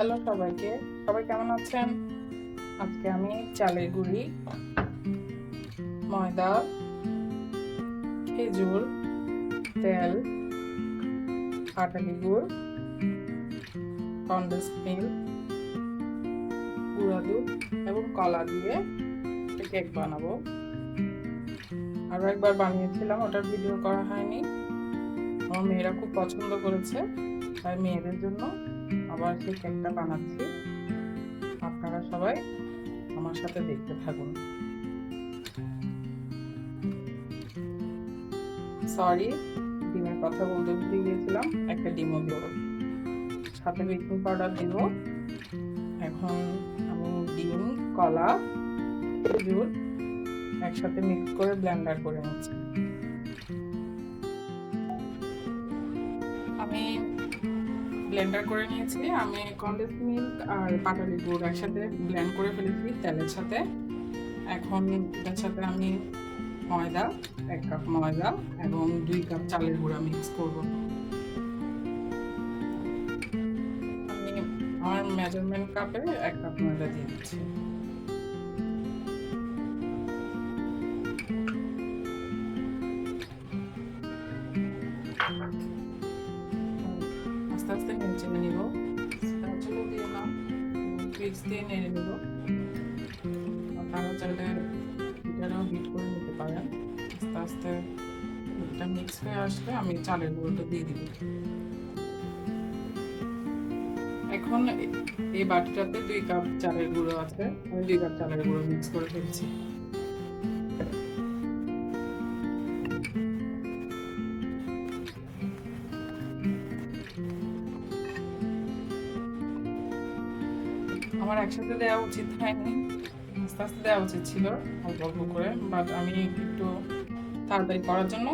Hello সবাইকে। সবাই কেমন আছেন? আজকে আমি চালের গুঁড়ি, ময়দা, খেজুর, তেল পাটালি গুড়, কন্ডেন্স মিল্ক গুঁড়া দুধ এবং কলা দিয়ে কেক বানাবো। আরও একবার বানিয়েছিলাম, ওটার ভিডিও করা হয়নি। আমার মেয়েরা খুব পছন্দ করেছে, তাই মেয়েদের জন্য আবার সেই কেকটা বানাচ্ছি। আপনারা সবাই আমার সাথে দেখতে থাকুন। সরি ডিমের কথা বলতে ভুলে গিয়েছিলাম, একটা ডিমও দেব সাথে বেকিং পাউডার দিব। এখন আমি ডিম, কলা, খেজুর একসাথে মিক্স করে ব্লেন্ডার করে নিচ্ছি। ব্লেন্ডার করে নিয়েছি, আমি কন্ডেন্স মিল্ক আর পাটালি গুড় একসাথে ব্লেন্ড করে ফেলেছি তেলের সাথে। এখন এটার সাথে আমি ময়দা, এক কাপ ময়দা এবং দুই কাপ চালের গুঁড়া মিক্স করব। আমি আমার মেজারমেন্ট কাপে এক কাপ ময়দা দিয়ে দিচ্ছি। আস্তে নিচে নিব করে নিতে আস্তে আস্তে এটা মিক্স হয়ে আসলে আমি চালের গুঁড়োটা দিয়ে দিব এখন এই বাটিটাতে দুই কাপ চালের গুঁড়ো আছে আমি দুই কাপ চালের গুঁড়ো মিক্স করে ফেলছি আমার একসাথে দেওয়া উচিত হয়নি। আস্তে আস্তে দেওয়া উচিত ছিল, অল্প অল্প করে বাট আমি একটু তাড়াতাড়ি করার জন্য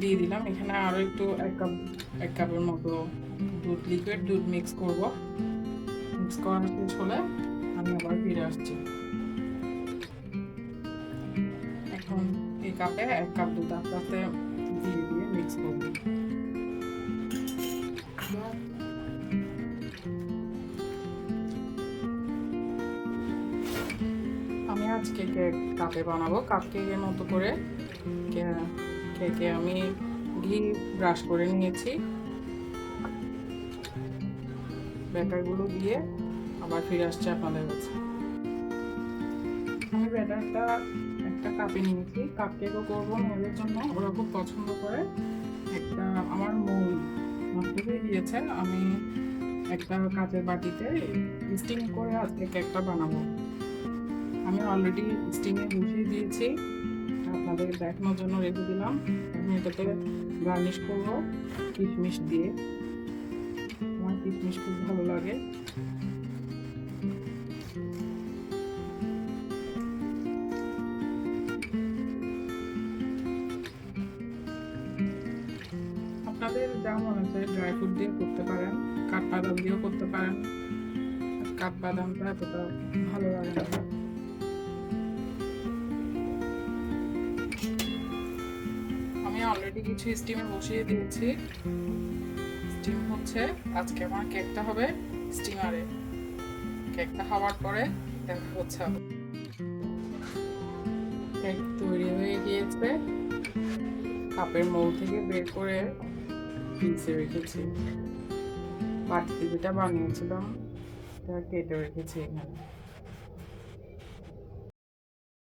দিয়ে দিলাম। এখানে আরও একটু এক কাপ, এক কাপের মতো দুধ লিকুইড দুধ মিক্স করব। মিক্স করা শেষ হলে আমি আবার ফিরে আসছি। এখন এই কাপে এক কাপ দুধ আস্তে আস্তে আমি আজকে কেক কাপে বানাবো? কেকের মতো করে কেকে আমি ঘি ব্রাশ করে নিয়েছি। ব্যাটারগুলো দিয়ে আবার ফিরে আসছে আপনাদের কাছে। আমি ব্যাটারটা একটা কাপে নিয়েছি। কাপ কেকও করব মেয়েদের জন্য। ওরা খুব পছন্দ করে। একটা আমার মন নষ্ট গিয়েছে। আমি একটা কাঁচের বাটিতে স্টিম করে আজকে কেকটা বানাবো। আমি অলরেডি স্টিমে বসিয়ে দিয়েছি। আপনাদের দেখানোর জন্য রেখে দিলাম। আমি এটাতে গার্নিশ করব কিশমিশ দিয়ে। আমার কিশমিশ খুব ভালো লাগে। আপনাদের যা মনে ড্রাই ফ্রুট দিয়ে করতে পারেন, কাঠবাদাম দিয়েও করতে পারেন। কাঠবাদামটা এতটা ভালো লাগে না। অলরেডি কিছু স্টিমে বসিয়ে দিয়েছি। স্টিম হচ্ছে, আজকে আমার কেকটা হবে স্টিমারে কেকটা হওয়ার পরে দেখা হচ্ছে কেক তৈরি হয়ে গিয়েছে। কাপের মৌ থেকে বের করে ফ্রিজে রেখেছি। বাটিতে যেটা বানিয়েছিলাম। এটা কেটে রেখেছি এখানে।